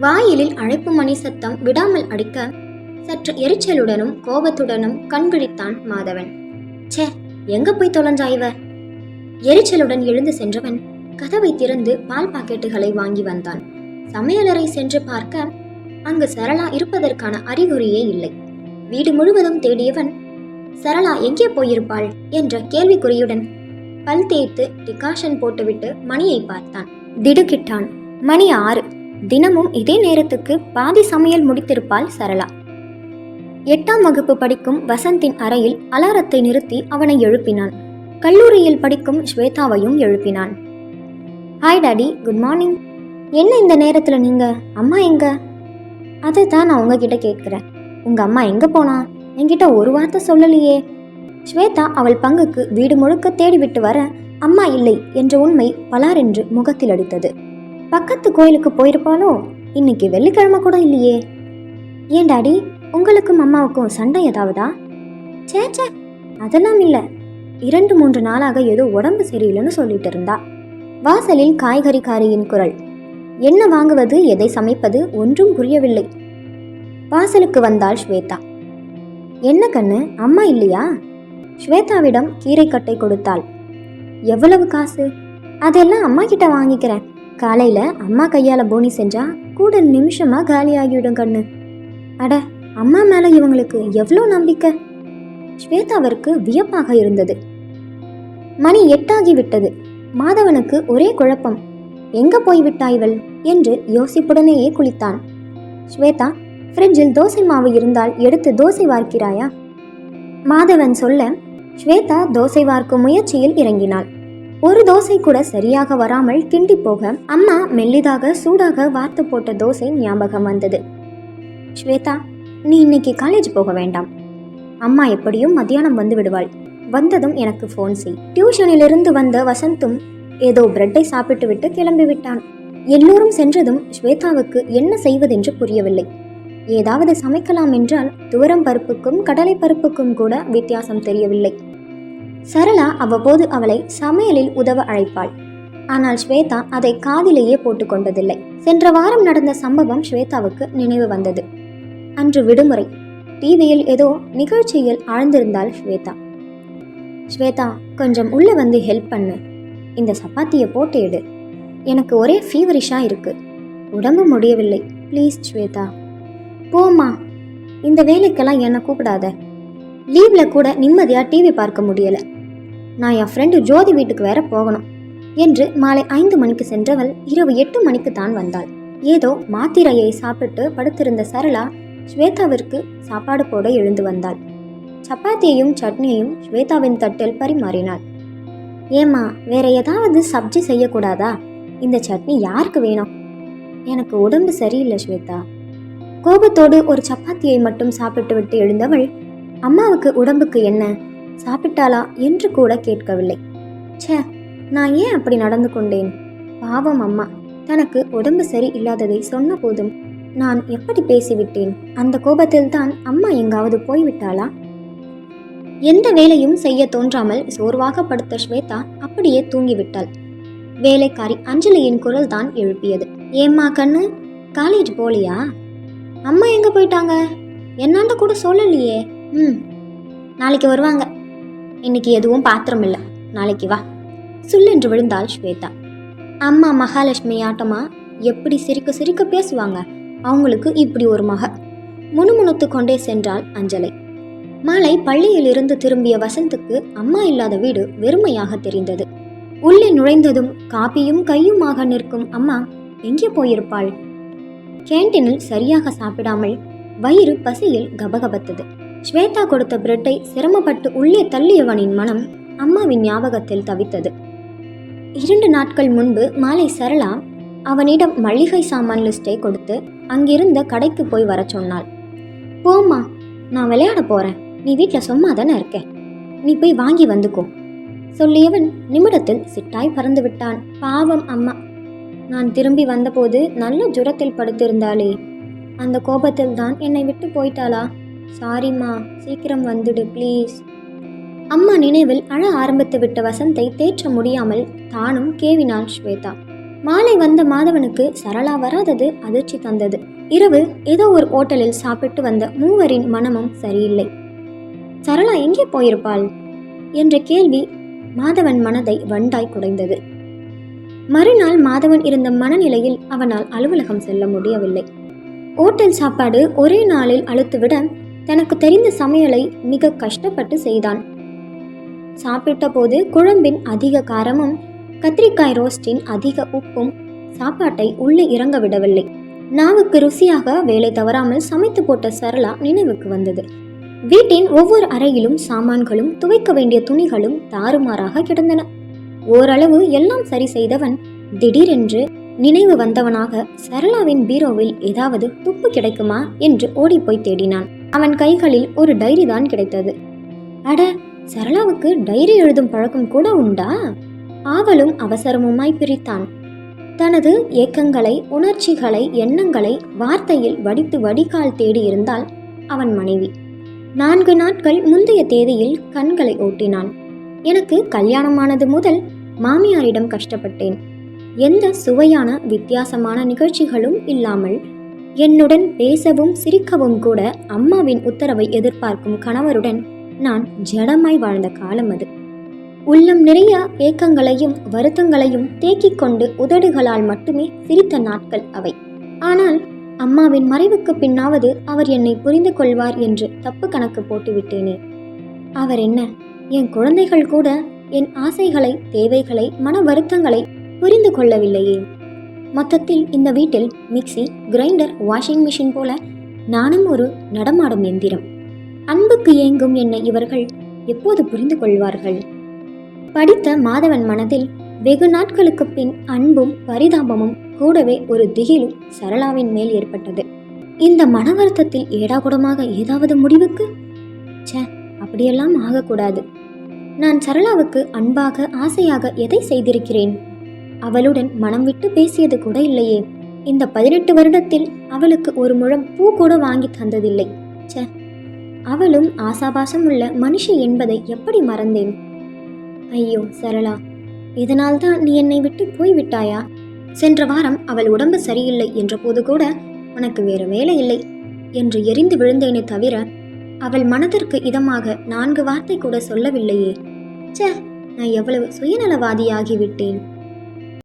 வாயிலில் அழைப்பு மணி சத்தம் விடாமல் அடிக்க சற்று எரிச்சலுடனும் கோபத்துடனும் கண்விழித்தான் மாதவன். ச்சே எங்க போய் தொலைஞ்சா இவ? எரிச்சலுடன் எழுந்து சென்றவன் கதவை திறந்து பால் பாக்கெட்டுகளை வாங்கி வந்தான். சமையலறை சென்று பார்க்க அங்கு சரளா இருப்பதற்கான அறிகுறியே இல்லை. வீடு முழுவதும் தேடியவன் சரளா எங்கே போயிருப்பாள்? என்ற கேள்விக்குறியுடன் பல் தேய்த்து டிகாஷன் போட்டுவிட்டு மணியை பார்த்தான். திடுக்கிட்டான். மணி ஆறு. தினமும் இதே நேரத்துக்கு பாதி சமையல் முடித்திருப்பாள் சரளா. எட்டாம் வகுப்பு படிக்கும் வசந்தின் அறையில் அலாரத்தை நிறுத்தி அவனை எழுப்பினான். கல்லூரியில் படிக்கும் ஸ்வேதாவையும் எழுப்பினான். ஹாய் டாடி குட் மார்னிங் என்ன இந்த நேரத்தில் நீங்கள் அம்மா எங்க? அதை தான் நான் உங்ககிட்ட கேட்குறேன். உங்கள் அம்மா எங்கே போனா? என்கிட்ட ஒரு வார்த்தை சொல்லலையே. ஸ்வேதா அவள் பங்குக்கு வீடு முழுக்க தேடிவிட்டு வர அம்மா இல்லை என்ற உண்மை பலாரென்று முகத்தில் அடித்தது. பக்கத்து கோயிலுக்கு போயிருப்பாளோ? இன்னைக்கு வெள்ளிக்கிழமை கூட இல்லையே. ஏன் டாடி உங்களுக்கும் அம்மாவுக்கும் சண்டை ஏதாவதா? சேச்சே அதெல்லாம் இல்லை. இரண்டு மூன்று நாளாக ஏதோ உடம்பு சரியில்லைன்னு சொல்லிட்டு இருந்தா. வாசலில் காய்கறிக்காரியின் குரல். என்ன வாங்குவது எதை சமைப்பது ஒன்றும் புரியவில்லை. வாசலுக்கு வந்தாள் ஸ்வேதா. என்ன கண்ணு அம்மா இல்லையா? ஸ்வேதாவிடம் கீரைக்கட்டை கொடுத்தாள். எவ்வளவு காசு? அதெல்லாம் அம்மா கிட்ட வாங்கிக்கிறேன். காலையில அம்மா கையால போனி செஞ்சா கூட நிமிஷமா காலியாகிவிடும் கண்ணு. அட அம்மா மேல இவங்களுக்கு எவ்வளோ நம்பிக்கை? ஸ்வேதாவிற்கு வியப்பாக இருந்தது. மணி எட்டாகி விட்டது. மாதவனுக்கு ஒரே குழப்பம். எங்க போய் விட்டாய்வள்? என்று யோசிப்புடனேயே குளித்தான். ஸ்வேதா ஃப்ரிட்ஜில் தோசை மாவு இருந்தால் எடுத்து தோசை வார்க்கிறாயா? மாதவன் சொல்ல ஸ்வேதா தோசை வார்க்கும் முயற்சியில் இறங்கினாள். ஒரு தோசை கூட சரியாக வராமல் கிண்டி போக அம்மா மெல்லிதாக சூடாக வார்த்து போட்ட தோசை ஞாபகம் வந்தது. ஸ்வேதா நீ இன்னைக்கு காலேஜ் போக வேண்டாம். அம்மா எப்படியும் மத்தியானம் வந்து விடுவாள். வந்ததும் எனக்கு ஃபோன் செய். டியூஷனிலிருந்து வந்த வசந்தும் ஏதோ பிரெட்டை சாப்பிட்டு விட்டு கிளம்பி விட்டான். எல்லோரும் சென்றதும் ஸ்வேதாவுக்கு என்ன செய்வதென்று புரியவில்லை. ஏதாவது சமைக்கலாம் என்றால் துவரம் பருப்புக்கும் கடலை பருப்புக்கும் கூட வித்தியாசம் தெரியவில்லை. சரளா அவ்வப்போது அவளை சமையலில் உதவ அழைப்பாள். ஆனால் ஸ்வேதா அதை காதிலேயே போட்டுக்கொண்டதில்லை சென்ற வாரம் நடந்த சம்பவம் ஸ்வேதாவுக்கு நினைவு வந்தது. அன்று விடுமுறை. டிவியில் ஏதோ நிகழ்ச்சியில் ஆழ்ந்திருந்தாள் ஸ்வேதா. ஸ்வேதா கொஞ்சம் உள்ளே வந்து ஹெல்ப் பண்ணு. இந்த சப்பாத்தியை போட்டு எடு. எனக்கு ஒரே ஃபீவரிஷாக இருக்கு. உடம்பு முடியவில்லை. ப்ளீஸ் ஸ்வேதா. போம்மா. இந்த வேலைக்கெல்லாம் என்னை கூப்பிடாத. லீவில் கூட நிம்மதியாக டிவி பார்க்க முடியலை. நான் என் ஃப்ரெண்டு ஜோதி வீட்டுக்கு வேற போகணும் என்று மாலை ஐந்து மணிக்கு சென்றவள் இரவு எட்டு மணிக்கு தான் வந்தாள். ஏதோ மாத்திரையை சாப்பிட்டு படுத்திருந்த சரளா ஸ்வேதாவிற்கு சாப்பாடு போட எழுந்து வந்தாள். சப்பாத்தியையும் சட்னியையும் ஸ்வேதாவின் தட்டில் பரிமாறினாள். ஏம்மா வேற ஏதாவது சப்ஜி செய்யக்கூடாதா? இந்த சட்னி யாருக்கு வேணும்? எனக்கு உடம்பு சரியில்லை ஸ்வேதா. கோபத்தோடு ஒரு சப்பாத்தியை மட்டும் சாப்பிட்டு விட்டு எழுந்தவள் அம்மாவுக்கு உடம்புக்கு என்ன? சாப்பிட்டாளா என்று கூட கேட்கவில்லை. ச்சே நான் ஏன் அப்படி நடந்து கொண்டேன்? பாவம் அம்மா தனக்கு உடம்பு சரி இல்லாததை சொன்ன போதும் நான் எப்படி பேசிவிட்டேன்? அந்த கோபத்தில் தான் அம்மா எங்காவது போய்விட்டாளா? எந்த வேலையும் செய்ய தோன்றாமல் சோர்வாக படுத்த ஸ்வேதா அப்படியே தூங்கிவிட்டாள். வேலைக்காரி அஞ்சலியின் குரல் தான் எழுப்பியது. ஏம்மா கண்ணு காலேஜ் போலியா? அம்மா எங்க போயிட்டாங்க? என்னாண்ட கூட சொல்லலையே. ம் நாளைக்கு வருவாங்க. இன்னைக்கு எதுவும் பாத்திரம் இல்லை. நாளைக்கு வா. சுல்லென்று விழுந்தாள் ஸ்வேதா. அம்மா மகாலட்சுமி ஆட்டமா எப்படி சிரிக்க சிரிக்க பேசுவாங்க? அவங்களுக்கு இப்படி ஒரு மக. முணுமுணுத்து கொண்டே சென்றாள் அஞ்சலை. மாலை பள்ளியிலிருந்து திரும்பிய வசந்துக்கு அம்மா இல்லாத வீடு வெறுமையாக தெரிந்தது. உள்ளே நுழைந்ததும் காப்பியும் கையுமாக நிற்கும் அம்மா எங்கே போயிருப்பாள்? கேண்டீனில் சரியாக சாப்பிடாமல். வயிறு பசியில் கபகபத்தது. ஸ்வேதா கொடுத்த பிரெட்டை சிரமப்பட்டு உள்ளே தள்ளியவனின் மனம் அம்மாவின் ஞாபகத்தில் தவித்தது. இரண்டு நாட்கள் முன்பு மாலை சரளா அவனிடம் மளிகை சாமான் லிஸ்டை கொடுத்து அங்கிருந்த கடைக்கு போய் வர சொன்னாள். போம்மா நான் விளையாட போறேன். நீ வீட்டில் சும்மா தானே இருக்க? நீ போய் வாங்கி வந்துக்கோ. சொல்லியவன் நிமிடத்தில் சிட்டாய் பறந்து விட்டான். பாவம் அம்மா. நான் திரும்பி வந்தபோது நல்ல ஜுரத்தில் படுத்திருந்தாளே. அந்த கோபத்தில் தான் என்னை விட்டு போயிட்டாளா? சாரிம்மா சீக்கிரம் வந்துடு ப்ளீஸ் அம்மா நினைவில் அழ ஆரம்பித்து விட்ட வசந்தை தேற்ற முடியாமல் தானும் கேவினாள் ஸ்வேதா. மாலை வந்த மாதவனுக்கு சரளா வராதது அதிர்ச்சி தந்தது. இரவு ஏதோ ஒரு ஓட்டலில் சாப்பிட்டு வந்த மூவரின் மனமும் சரியில்லை. சரளா எங்கே போயிருப்பாள்? என்ற கேள்வி மாதவன் மனதை வண்டாய் குடைந்தது. மறுநாள் மாதவன் இருந்த மனநிலையில் அவனால் அலுவலகம் செல்ல முடியவில்லை. ஓட்டல் சாப்பாடு ஒரே நாளில் அழுத்துவிட தனக்கு தெரிந்த சமையலை மிக கஷ்டப்பட்டு செய்தான். சாப்பிட்டபோது குழம்பின் அதிக காரமும் கத்திரிக்காய் ரோஸ்டின் அதிக உப்பும் சாப்பாட்டை உள்ளே இறங்க விடவில்லை. நாவுக்கு ருசியாக வேலை தவறாமல் சமைத்து போட்ட சரளா நினைவுக்கு வந்தது. வீட்டின் ஒவ்வொரு அறையிலும் சாமான்களும் துவைக்க வேண்டிய துணிகளும் தாறுமாறாக கிடந்தன. ஓரளவு எல்லாம் சரி செய்தவன் திடீரென்று நினைவு வந்தவனாக சரளாவின் பீரோவில் ஏதாவது துப்பு கிடைக்குமா என்று ஓடிப்போய் தேடினான். அவன் கைகளில் ஒரு டைரி தான் கிடைத்தது. அட சரளாவுக்கு டைரி எழுதும் பழக்கம் கூட உண்டா? ஆவலும் அவசரமுமாய் பிரித்தான். தனது ஏக்கங்களை உணர்ச்சிகளை எண்ணங்களை வார்த்தையில் வடித்து வடிகால் தேடியிருந்தால் அவன் மனைவி. நான்கு நாட்கள் முந்தைய தேதியில் கண்களை ஓட்டினான். எனக்கு கல்யாணமானது முதல் மாமியாரிடம் கஷ்டப்பட்டேன். எந்த சுவையான வித்தியாசமான நிகழ்ச்சிகளும் இல்லாமல் என்னுடன் பேசவும் சிரிக்கவும் கூட அம்மாவின் உத்தரவை எதிர்பார்க்கும் கணவருடன் நான் ஜடமாய் வாழ்ந்த காலம் அது. உள்ளம் நிறைய ஏக்கங்களையும் வருத்தங்களையும் தேக்கிக் கொண்டு உதடுகளால் மட்டுமே சிரித்த நாட்கள் அவை. ஆனால் அம்மாவின் மறைவுக்கு பின்னாவது அவர் என்னை புரிந்து கொள்வார் என்று தப்பு கணக்கு போட்டுவிட்டேனே. அவர் என்ன என் குழந்தைகள் கூட என் ஆசைகளை தேவைகளை மன வருத்தங்களை புரிந்து கொள்ளவில்லையே? மொத்தத்தில் இந்த வீட்டில் மிக்ஸி கிரைண்டர் வாஷிங் மிஷின் போல நானும் ஒரு நடமாடும் எந்திரம். அன்புக்கு ஏங்கும் என்னை இவர்கள் எப்போது புரிந்து கொள்வார்கள்? படித்த மாதவன் மனதில் வெகு நாட்களுக்கு பின் அன்பும் பரிதாபமும் கூடவே ஒரு திகிலும் சரளாவின் மேல் ஏற்பட்டது. இந்த மன வருத்தத்தில் ஏடாகுடமாக ஏதாவது முடிவுக்கு? ச்சே அப்படியெல்லாம் ஆகக்கூடாது. நான் சரளாவுக்கு அன்பாக ஆசையாக எதை செய்திருக்கிறேன்? அவளுடன் மனம் விட்டு பேசியது கூட இல்லையே. இந்த பதினெட்டு வருடத்தில் அவளுக்கு ஒரு முழம் பூ கூட வாங்கி தந்ததில்லை. ச்சே. அவளும் ஆசாபாசம் உள்ள மனுஷி என்பதை எப்படி மறந்தேன்? ஐயோ சரளா இதனால்தான் நீ என்னை விட்டு போய்விட்டாயா சென்ற வாரம் அவள் உடம்பு சரியில்லை என்ற போது கூட உனக்கு வேறு வேலை இல்லை என்று எரிந்து விழுந்தேனே தவிர அவள் மனதிற்கு இதமாக நான்கு வார்த்தை கூட சொல்லவில்லையே. ச்சே நான் எவ்வளவு சுயநலவாதியாகிவிட்டேன்